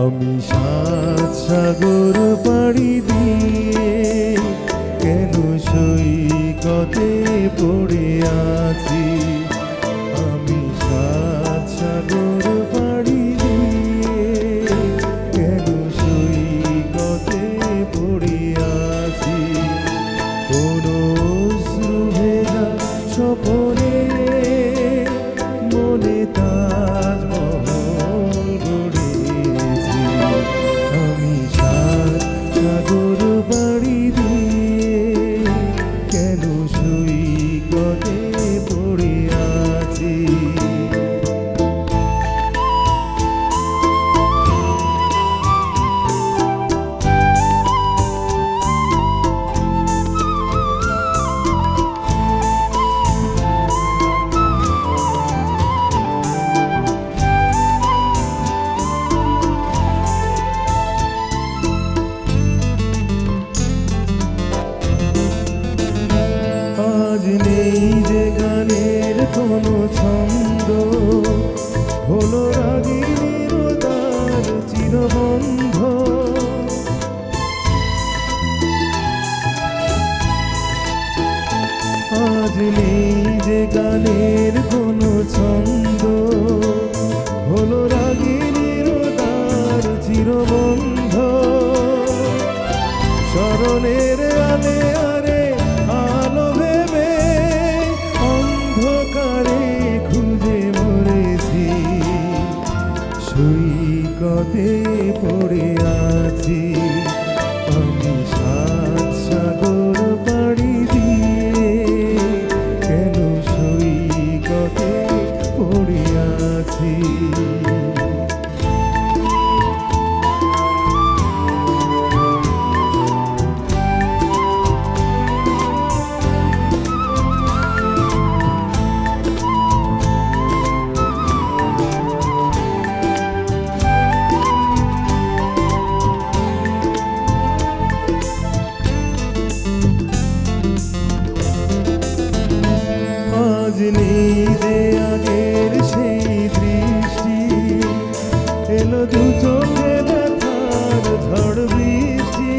আমি সাত সাগর তা কোনো ছন্দ হলো চিরবন্ধ। আজ নেই যে গানের কোনো ছন্দ। সৈকতে পড়ে আছি। নেই যে আগের সেই দৃষ্টি। এলো দু চোখে ব্যথার ঝড় বৃষ্টি।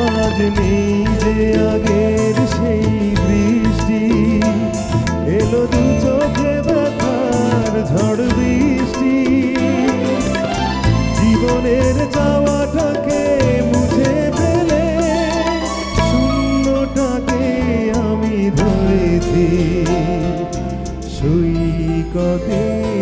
আজ নেই যে এলো দু